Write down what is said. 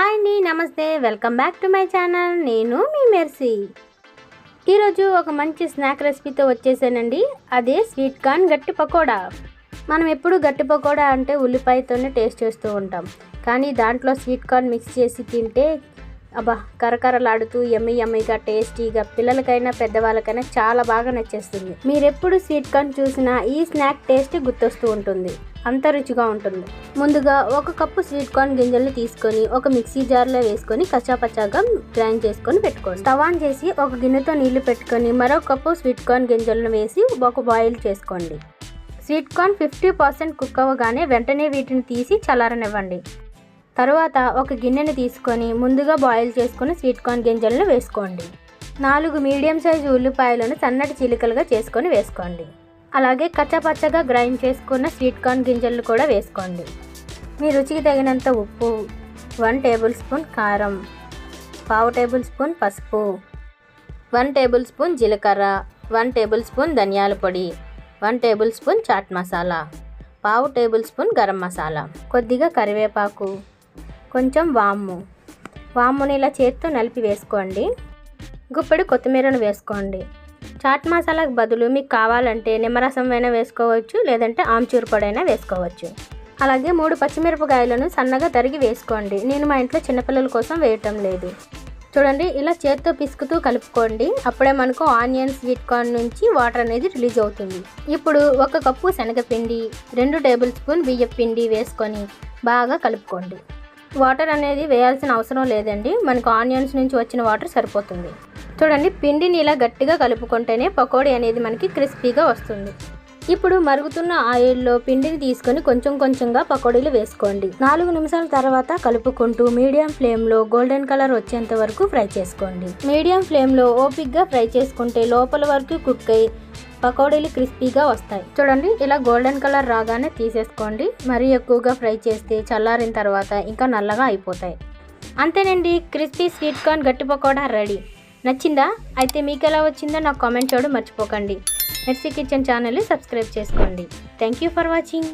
Hi అండి namaste. Welcome back to my channel. నేను మీ మెర్సీ. ఈరోజు ఒక మంచి స్నాక్ రెసిపీతో వచ్చేసానండి. అదే స్వీట్ కార్న్ గట్టి పకోడా. మనం ఎప్పుడు గట్టి పకోడా అంటే ఉల్లిపాయతోనే టేస్ట్ చేస్తూ ఉంటాం. కానీ దాంట్లో స్వీట్ కార్న్ మిక్స్ చేసి తింటే అబ్బా కరకరలాడుతూ ఎమ్మి ఎమ్మిగా టేస్టీగా పిల్లలకైనా పెద్దవాళ్ళకైనా చాలా బాగా నచ్చేస్తుంది. మీరెప్పుడు స్వీట్ కార్న్ చూసినా ఈ స్నాక్ టేస్ట్ గుర్తొస్తూ ఉంటుంది. అంత రుచిగా ఉంటుంది. ముందుగా ఒక కప్పు స్వీట్ కార్న్ గింజల్ని తీసుకొని ఒక మిక్సీ జార్లో వేసుకొని కచ్చాపచ్చాగా గ్రైండ్ చేసుకొని పెట్టుకోండి. స్టవ్ ఆన్ చేసి ఒక గిన్నెతో నీళ్ళు పెట్టుకొని మరో కప్పు స్వీట్ కార్న్ గింజలను వేసి ఒక బాయిల్ చేసుకోండి. Sweet corn fifty percent cook అవ్వగానే వెంటనే వీటిని తీసి చల్లారనివ్వండి. తర్వాత ఒక గిన్నెని తీసుకొని ముందుగా బాయిల్ చేసుకుని స్వీట్ కార్న్ గింజలను వేసుకోండి. నాలుగు మీడియం సైజు ఉల్లిపాయలను సన్నటి చిలుకలుగా చేసుకొని వేసుకోండి. అలాగే కచ్చపచ్చగా గ్రైండ్ చేసుకున్న స్వీట్ కార్న్ గింజలను కూడా వేసుకోండి. మీ రుచికి తగినంత ఉప్పు వన్ టేబుల్ స్పూన్ కారం పావు టేబుల్ స్పూన్ పసుపు వన్ టేబుల్ స్పూన్ జీలకర్ర వన్ టేబుల్ స్పూన్ ధనియాల పొడి one tablespoon chaat masala పావు టేబుల్ స్పూన్ గరం మసాలా. కొద్దిగా కరివేపాకు కొంచెం వాము. వాముని ఇలా చేత్తో నలిపి వేసుకోండి. గుప్పెడు కొత్తిమీరను వేసుకోండి. చాట్ మసాలాకు బదులు మీకు కావాలంటే నిమ్మరసం అయినా వేసుకోవచ్చు లేదంటే ఆమ్చూర్ పొడైనా వేసుకోవచ్చు. అలాగే మూడు పచ్చిమిరపకాయలను సన్నగా తరిగి వేసుకోండి. నేను మా ఇంట్లో చిన్నపిల్లల కోసం వేయటం లేదు. చూడండి ఇలా చేత్తో పిసుకుతూ కలుపుకోండి. అప్పుడే మనకు ఆనియన్ స్వీట్ కార్న్ నుంచి వాటర్ అనేది రిలీజ్ అవుతుంది. ఇప్పుడు ఒక కప్పు శనగపిండి రెండు టేబుల్ స్పూన్ బియ్యం పిండి వేసుకొని బాగా కలుపుకోండి. వాటర్ అనేది వేయాల్సిన అవసరం లేదండి. మనకు ఆనియన్స్ నుంచి వచ్చిన వాటర్ సరిపోతుంది. చూడండి పిండిని ఇలా గట్టిగా కలుపుకుంటేనే పకోడీ అనేది మనకి క్రిస్పీగా వస్తుంది. ఇప్పుడు మరుగుతున్న ఆయిల్లో పిండిని తీసుకొని కొంచెం కొంచెంగా పకోడీలు వేసుకోండి. నాలుగు నిమిషాల తర్వాత కలుపుకుంటూ మీడియం ఫ్లేమ్లో గోల్డెన్ కలర్ వచ్చేంత వరకు ఫ్రై చేసుకోండి. మీడియం ఫ్లేమ్లో ఓపిక్గా ఫ్రై చేసుకుంటే లోపల వరకు కుక్ అయ్యి పకోడీలు క్రిస్పీగా వస్తాయి. చూడండి ఇలా గోల్డెన్ కలర్ రాగానే తీసేసుకోండి. మరీ ఎక్కువగా ఫ్రై చేస్తే చల్లారిన తర్వాత ఇంకా నల్లగా అయిపోతాయి. అంతేనండి క్రిస్పీ స్వీట్ కార్న్ గట్టి పకోడా రెడీ. నచ్చిందా? అయితే మీకు ఎలా వచ్చిందో నాకు కామెంట్ చేయడం మర్చిపోకండి. మెర్సీ కిచెన్ ఛానల్ని సబ్స్క్రైబ్ చేసుకోండి. Thank you for watching.